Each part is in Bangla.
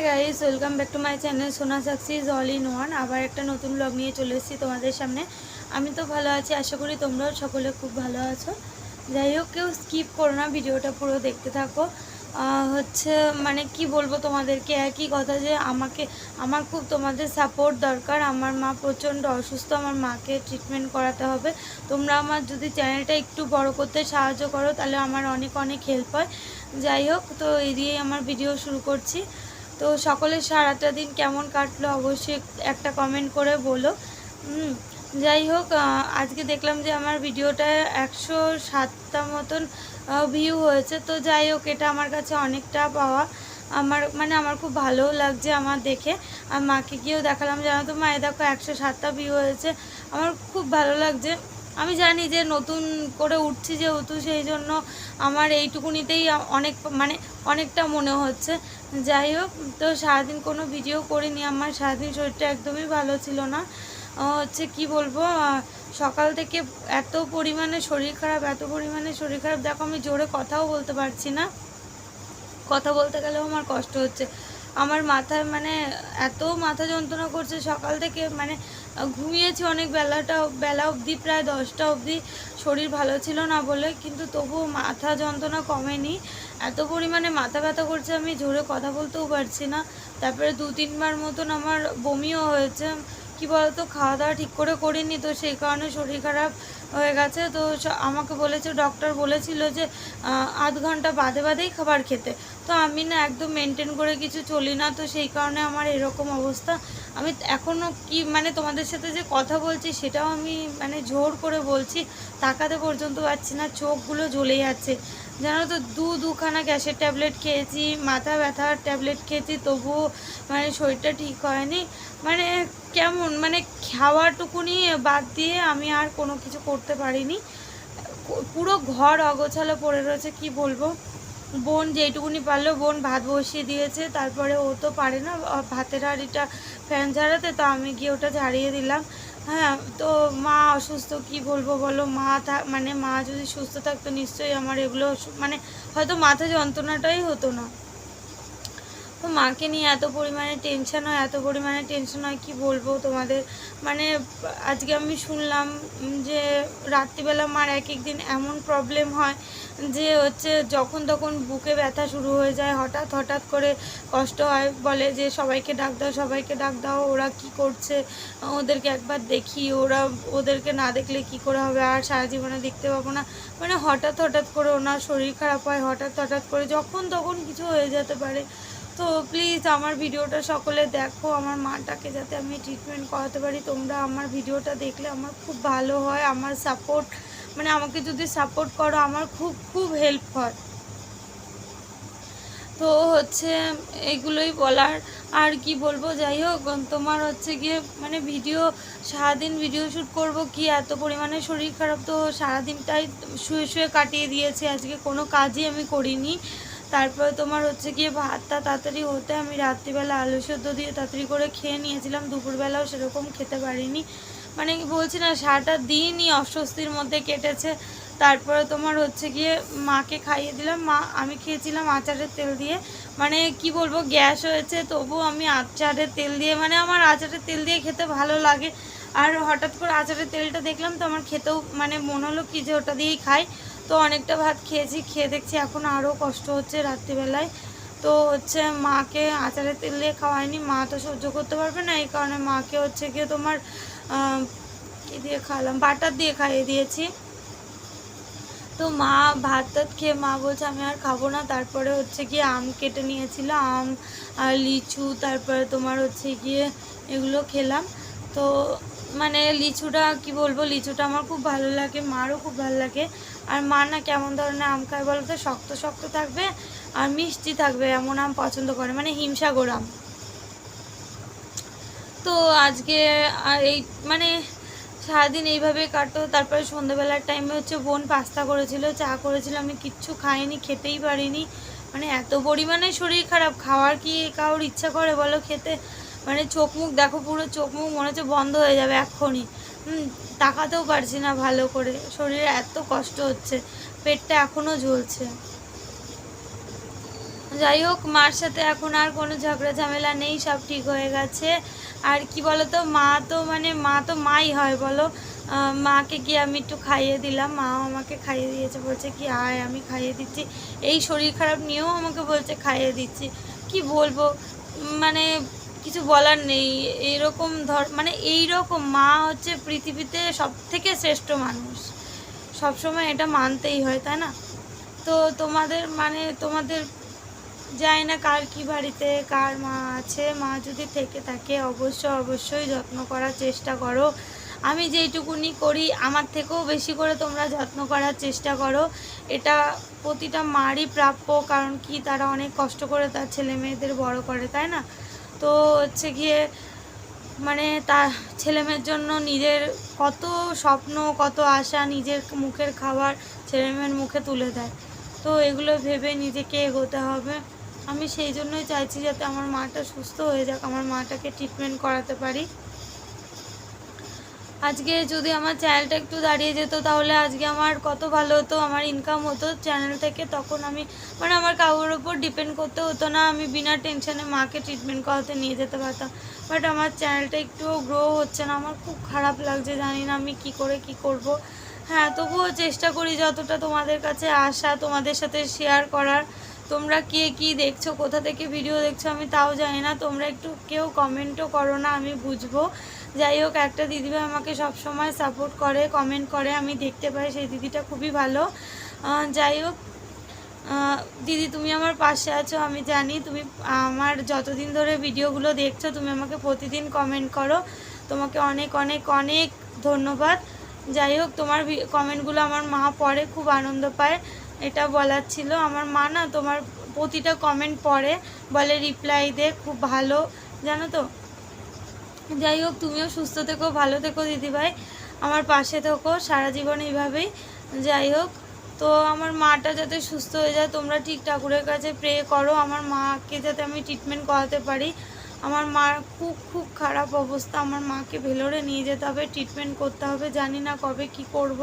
Hi guys welcome back to my channel Sona success all in one আবার একটা নতুন ব্লগ নিয়ে চলে এসেছি তোমাদের সামনে। আমি তো ভালো আছি, আশা করি তোমরাও সকলে খুব ভালো আছো। যাই হোক, কেউ স্কিপ করো না, ভিডিওটা পুরো দেখতে থাকো। হচ্ছে মানে কি বলব তোমাদেরকে, একই কথা যে আমাকে, আমার খুব তোমাদের সাপোর্ট দরকার। আমার মা প্রচণ্ড অসুস্থ, আমার মাকে ট্রিটমেন্ট করাতে হবে। তোমরা আমার যদি চ্যানেলটা একটু বড় করতে সাহায্য করো, তাহলে আমার অনেক অনেক হেল্প হয়। যাই হোক, তো এই দিয়েই আমার ভিডিও শুরু করছি। তো সকলের সারাটা দিন কেমন কাটলো অবশ্যই একটা কমেন্ট করে বলো। যাই হোক আজকে দেখলাম যে আমার ভিডিওটা একশো সাতটা মতন ভিউ হয়েছে। তো যাই হোক, এটা আমার কাছে অনেকটা পাওয়া। আমার মানে আমার খুব ভালোও লাগছে আমার দেখে। আর মাকে গিয়েও দেখালাম, জানো তো মায়ে, দেখো একশো সাতটা ভিউ হয়েছে। আমার খুব ভালো লাগছে। আমি জানি যে নতুন করে উঠছি যেহেতু, সেই জন্য আমার এইটুকুনিতেই অনেক মানে অনেকটা মনে হচ্ছে। যাই হোক, তো সারাদিন কোনো ভিডিও করিনি আমার, সারাদিন শরীরটা একদমই ভালো ছিল না। হচ্ছে কি বলব সকাল থেকে এত পরিমাণে শরীর খারাপ, এত পরিমাণে শরীর খারাপ। দেখো, আমি জোরে কথাও বলতে পারছি না। কথা বলতে গেলেও আমার কষ্ট হচ্ছে। আমার মাথায় মানে এত মাথা যন্ত্রণা করছে সকাল থেকে মানে ঘুমিয়েছি অনেক বেলাটা, বেলা অবধি, প্রায় দশটা অবধি। শরীর ভালো ছিল না বলে, কিন্তু তবুও মাথা যন্ত্রণা কমেনি। এত পরিমাণে মাথা ব্যথা করছে, আমি জোরে কথা বলতেও পারছি না। তারপরে দু তিনবার মতন আমার বমিও হয়েছে। কি বলতো খাওয়া দাওয়া ঠিক করে করিনি তো, সেই কারণে শরীর খারাপ হয়ে গেছে। তো আমাকে বলেছে ডক্টর বলেছিল যে আধ ঘণ্টা বাদে বাদেই খাবার খেতে। তো আমি না একদম মেনটেন করে কিছু চলি না, তো সেই কারণে আমার এরকম অবস্থা। আমি এখনও কি মানে তোমাদের সাথে যে কথা বলছি সেটাও আমি মানে জোর করে বলছি, তাকাতে পর্যন্ত পাচ্ছি না, চোখগুলো জ্বলে যাচ্ছে। জানো তো, দু দুখানা গ্যাসের ট্যাবলেট খেয়েছি, মাথা ব্যথার ট্যাবলেট খেয়েছি, তবুও মানে শরীরটা ঠিক হয়নি। মানে কেমন মানে খাওয়াটুকুনি বাদ দিয়ে আমি আর কোনো কিছু করতে পারিনি। পুরো ঘর অগোছালো পড়ে রয়েছে, কি বলব? বোন যেইটুকুনি পারল বোন ভাত বসিয়ে দিয়েছে, তারপরে ও তো পারে না ভাতের হাঁড়িটা ফ্যান ঝাড়াতে, তো আমি গিয়ে ওটা ঝাড়িয়ে দিলাম। হ্যাঁ তো মা অসুস্থ, কি বলব বলো? মা মানে মা যদি সুস্থ থাকতো, নিশ্চয়ই আমার এগুলো মানে হয়তো মাথা যন্ত্রণাটাই হতো না। তো মাকে নিয়ে এত পরিমাণে টেনশন হয়, এত পরিমাণে টেনশন হয়, কি বলব তোমাদের? মানে আজকে আমি শুনলাম যে রাত্রিবেলা মার এক এক দিন এমন প্রবলেম হয় যে হচ্ছে যখন তখন বুকে ব্যথা শুরু হয়ে যায়, হঠাৎ হঠাৎ করে কষ্ট হয়, বলে যে সবাইকে ডাক দাও, সবাইকে ডাক দাও, ওরা কি করছে? ওদেরকে একবার দেখি, ওরা, ওদেরকে না দেখলে কি করে হবে? আর সারা জীবনে দেখতে পাবো না। মানে হঠাৎ হঠাৎ করে ওনার শরীর খারাপ হয়, হঠাৎ হঠাৎ করে যখন তখন কিছু হয়ে যেতে পারে। তো প্লিজ আমার ভিডিওটা সকলে দেখো, আমার মাটাকে যাতে আমি ট্রিটমেন্ট করাতে পারি। তোমরা আমার ভিডিওটা দেখলে আমার খুব ভালো হয়, আমার সাপোর্ট মানে আমাকে যদি সাপোর্ট করো, আমার খুব খুব হেল্প হয়। তো হচ্ছে এগুলোই বলার। আর কি বলব, যাই হোক, তোমার হচ্ছে গিয়ে মানে ভিডিও সারাদিন ভিডিও শ্যুট করব কি? এত পরিমাণে শরীর খারাপ তো সারাদিনটাই শুয়ে শুয়ে কাটিয়ে দিয়েছি। আজকে কোনো কাজই আমি করিনি। তারপরে তোমার হচ্ছে গিয়ে ভাতটা তাড়াতাড়ি হতে আমি রাত্রিবেলা আলু সেদ্ধ দিয়ে তাড়াতাড়ি করে খেয়ে নিয়েছিলাম, দুপুরবেলাও সেরকম খেতে পারিনি। মানে বলছি না, সারাটা দিনই অস্বস্তির মধ্যে কেটেছে। তারপরে তোমার হচ্ছে গিয়ে মাকে খাইয়ে দিলাম। মা, আমি খেয়েছিলাম আচারের তেল দিয়ে। মানে কি বলব, গ্যাস হয়েছে, তবু আমি আচারের তেল দিয়ে মানে আমার আচারের তেল দিয়ে খেতে ভালো লাগে। আর হঠাৎ করে আচারের তেলটা দেখলাম তো আমার খেতেও মানে মনে হলো কি যে ওটা দিয়েই খাই। তো অনেকটা ভাত খেয়েছি, খেয়ে দেখছি এখন আরও কষ্ট হচ্ছে রাত্রিবেলায়। তো হচ্ছে মাকে আচারের তেল দিয়ে খাওয়াইনি, মা তো সহ্য করতে পারবে না, এই কারণে মাকে হচ্ছে গিয়ে তোমার কি দিয়ে খাওয়ালাম বাটার দিয়ে খাইয়ে দিয়েছি। তো মা ভাত টাত খেয়ে মা বলছে, আমি আর খাব না। তারপরে হচ্ছে গিয়ে আম কেটে নিয়েছিল, আম আর লিচু, তারপরে তোমার হচ্ছে গিয়ে এগুলো খেলাম। তো মানে লিচুটা, কি বলব, লিচুটা আমার খুব ভালো লাগে, মারও খুব ভালো লাগে। আর মা না কেমন ধরনের আম খায় বলো তো? শক্ত শক্ত থাকবে আর মিষ্টি থাকবে, এমন আম পছন্দ করে মানে হিমসাগর আম। তো আজকে এই মানে সারাদিন এইভাবে কাটতো, তারপরে সন্ধ্যেবেলার টাইমে হচ্ছে বোন পাস্তা করেছিল, চা করেছিল, আমি কিচ্ছু খাইনি, খেতেই পারিনি। মানে এত পরিমাণে শরীর খারাপ, খাওয়ার কি কারোর ইচ্ছা করে বলো? খেতে মানে চোখ মুখ, দেখো পুরো চোখ মুখ মনে হচ্ছে বন্ধ হয়ে যাবে এক্ষুনি। তাকাতেও পারছি না ভালো করে। শরীরে এত কষ্ট হচ্ছে, পেটটা এখনও জ্বলছে যাই হোক, মার সাথে এখন আর কোনো ঝগড়া ঝামেলা নেই, সব ঠিক হয়ে গেছে। আর কি বলো তো মা তো মানে মা তো মাই হয়, বলো। মাকে গিয়ে আমি একটু খাইয়ে দিলাম। মাও আমাকে খাইয়ে দিয়েছে, বলছে কি, আয়, আমি খাইয়ে দিচ্ছি। এই শরীর খারাপ নিয়েও আমাকে বলছে খাইয়ে দিচ্ছি। কি বলব? মানে কিছু বলার নেই। এইরকম ধর মানে এই রকম মা হচ্ছে পৃথিবীতে সব থেকে শ্রেষ্ঠ মানুষ। সবসময় এটা মানতেই হয়, তাই না? তো তোমাদের মানে তোমাদের জানি না কার কি বাড়িতে, কার মা আছে? মা যদি থেকে থাকে, অবশ্য অবশ্যই যত্ন করার চেষ্টা করো। আমি যেইটুকুনি করি, আমার থেকেও বেশি করে তোমরা যত্ন করার চেষ্টা করো। এটা প্রতিটা মারই প্রাপ্য, কারণ কি তারা অনেক কষ্ট করে তার ছেলে মেয়েদের বড় করে, তাই না? তো হচ্ছে গিয়ে মানে তার ছেলেমেয়ের জন্য নিজের কত স্বপ্ন, কত আশা নিজের মুখের খাবার ছেলেমেয়ের মুখে তুলে দেয়। তো এগুলো ভেবে নিজেকে এগোতে হবে। আমি সেই জন্যই চাইছি যাতে আমার মাটা সুস্থ হয়ে যাক, আমার মাটাকে ট্রিটমেন্ট করাতে পারি। আজকে যদি আমার চ্যানেলটা একটু দাঁড়িয়ে যেত, তাহলে আজকে আমার কত ভালো হতো, আমার ইনকাম হতো চ্যানেল থেকে। তখন আমি মানে আমার কারোর ওপর ডিপেন্ড করতে হতো না, আমি বিনা টেনশনে মাকে ট্রিটমেন্ট করাতে নিয়ে যেতে পারতাম। বাট আমার চ্যানেলটা একটুও গ্রো হচ্ছে না, আমার খুব খারাপ লাগছে, জানি না আমি কি করে কি করব। হ্যাঁ তবুও চেষ্টা করি যতটা তোমাদের কাছে আসা তোমাদের সাথে শেয়ার করার। তোমরা কে কি দেখছ, কোথা থেকে ভিডিও দেখছ, আমি তাও জানি না। তোমরা একটু কেউ কমেন্টও করো না, আমি বুঝব। যাই হোক, একটা দিদিভাই আমাকে সব সময় সাপোর্ট করে কমেন্ট করে, আমি দেখতে পাই সেই দিদিটা খুবই ভালো। যাই হোক দিদি তুমি আমার পাশে আছো, আমি জানি তুমি আমার যতদিন ধরে ভিডিওগুলো দেখছ, তুমি আমাকে প্রতিদিন কমেন্ট করো। তোমাকে অনেক অনেক অনেক ধন্যবাদ। যাই হোক, তোমার কমেন্টগুলো আমার মা পড়ে, খুব আনন্দ পায়। এটা বলার ছিল। আমার মা না তোমার প্রতিটা কমেন্ট পড়ে, বলে রিপ্লাই দে, খুব ভালো। জানো তো? যাই হোক, তুমিও সুস্থ থেকো, ভালো থেকো দিদিভাই আমার পাশে থেকো সারা জীবন এইভাবেই। যাই হোক, তো আমার মাটা যাতে সুস্থ হয়ে যায়, তোমরা ঠিক ঠাকুরের কাছে প্রে করো। আমার মাকে যাতে আমি ট্রিটমেন্ট করাতে পারি। আমার মার খুব খুব খারাপ অবস্থা। আমার মাকে ভেলোরে নিয়ে যেতে হবে ট্রিটমেন্ট করতে হবে। জানি না কবে কি করব।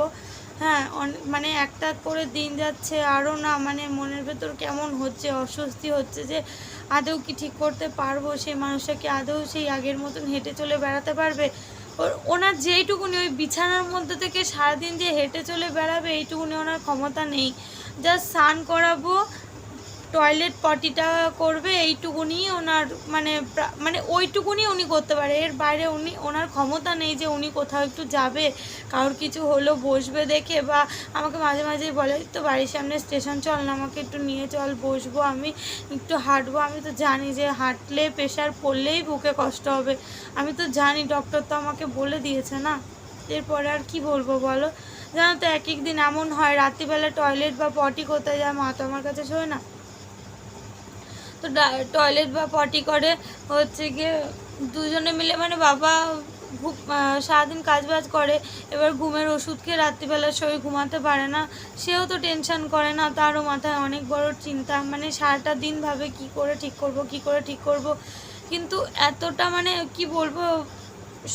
হ্যাঁ মানে একটা করে দিন যাচ্ছে আরও না মানে মনের ভেতর কেমন হচ্ছে, অস্বস্তি হচ্ছে যে আদৌ কি ঠিক করতে পারব? সেই মানুষটা কি আদৌ সেই আগের মতন হেঁটে চলে বেড়াতে পারবে? ওনার যেইটুকুনি ওই বিছানার মধ্যে থেকে সারাদিন যে হেঁটে চলে বেড়াবে, এইটুকুনি ওনার ক্ষমতা নেই। জাস্ট স্নান করাবো টয়লেট পটিটা করবে, এইটুকুনি ওনার মানে মানে ওইটুকুনি উনি করতে পারে। এর বাইরে উনি, ওনার ক্ষমতা নেই যে উনি কোথাও একটু যাবে, কারোর কিছু হলো বসবে দেখে বা আমাকে মাঝে মাঝেই বলে, তো বাড়ির সামনে স্টেশন চল না, আমাকে একটু নিয়ে চল, বসবো আমি, একটু হাঁটবো। আমি তো জানি যে হাঁটলে, প্রেশার পড়লেই বুকে কষ্ট হবে। আমি তো জানি ডক্টর তো আমাকে বলে দিয়েছে না। এরপরে আর কি বলব বলো? জানো তো এক এক দিন এমন হয়, রাত্রিবেলা টয়লেট বা পটি কোথায় যায়, মা তো আমার কাছে শোয় না। তো টয়লেট বা পটি করে হচ্ছে গিয়ে দুজনে মিলে মানে বাবা সারাদিন কাজ বাজ করে, এবার ঘুমের ওষুধ খেয়ে রাত্রিবেলা শরীর ঘুমাতে পারে না, সেও তো টেনশন করে না, তারও মাথায় অনেক বড় চিন্তা মানে সারাটা দিন ভাবে কি করে ঠিক করব, কি করে ঠিক করব, কিন্তু এতটা মানে কি বলব,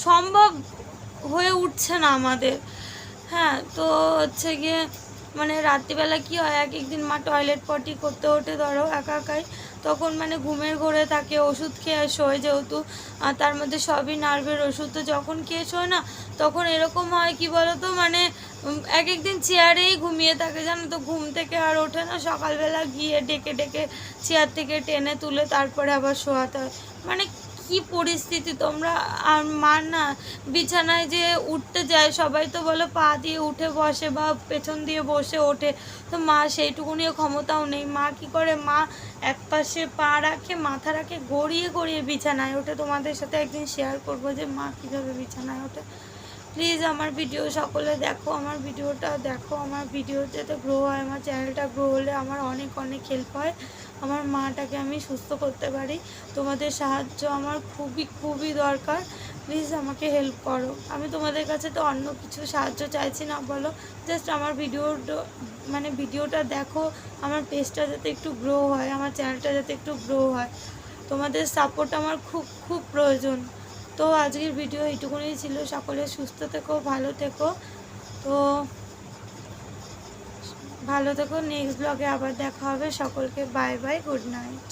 সম্ভব হয়ে উঠছে না আমাদের। হ্যাঁ তো হচ্ছে গিয়ে মানে রাত্রিবেলা কি হয় এক একদিন মা টয়লেট পটি করতে ওঠে, ধরো একা একাই তখন মানে ঘুমের ঘোরে থাকে ওষুধ খেয়ে শোয় যেহেতু তার মধ্যে সবই নার্ভের ওষুধ। তো যখন খেয়ে শোয় না, তখন এরকম হয় কি বলো তো মানে এক একদিন চেয়ারেই ঘুমিয়ে থাকে, জানো তো, ঘুম থেকে আর ওঠে না, সকালবেলা গিয়ে ডেকে ডেকে চেয়ার থেকে টেনে তুলে তারপরে আবার শোয়াতে হয়। মানে কি পরিস্থিতি তোমরা? আর মার না, বিছানায় যে উঠতে যায়, সবাই তো বলো পা দিয়ে উঠে বসে বা পেছন দিয়ে বসে ওঠে। তো মা সেইটুকুনিও ক্ষমতাও নেই। মা কি করে? মা এক পাশে পা রাখে, মাথা রাখে, গড়িয়ে গড়িয়ে বিছানায় ওঠে। তোমাদের সাথে একদিন শেয়ার করব যে মা কীভাবে বিছানায় ওঠে। প্লিজ আমার ভিডিও সকলে দেখো, আমার ভিডিওটা দেখো, আমার ভিডিও যাতে গ্রো হয়, আমার চ্যানেলটা গ্রো হলে আমার অনেক অনেক হেল্প হয়। আমার মাটাকে আমি সুস্থ করতে পারি। তোমাদের সাহায্য আমার খুবই খুবই দরকার। প্লিজ আমাকে হেল্প করো। আমি তোমাদের কাছে তো অন্য কিছু সাহায্য চাইছি না, বলো। জাস্ট আমার ভিডিও মানে ভিডিওটা দেখো, আমার পেজটা যাতে একটু গ্রো হয়, আমার চ্যানেলটা যাতে একটু গ্রো হয়। তোমাদের সাপোর্ট আমার খুব খুব প্রয়োজন। তো আজকের ভিডিও এইটুকুনি ছিল। সকলে সুস্থ থেকো, ভালো থেকো। তো ভালো থেকো। নেক্সট ব্লগে আবার দেখা হবে। সকলকে বাই বাই গুড নাইট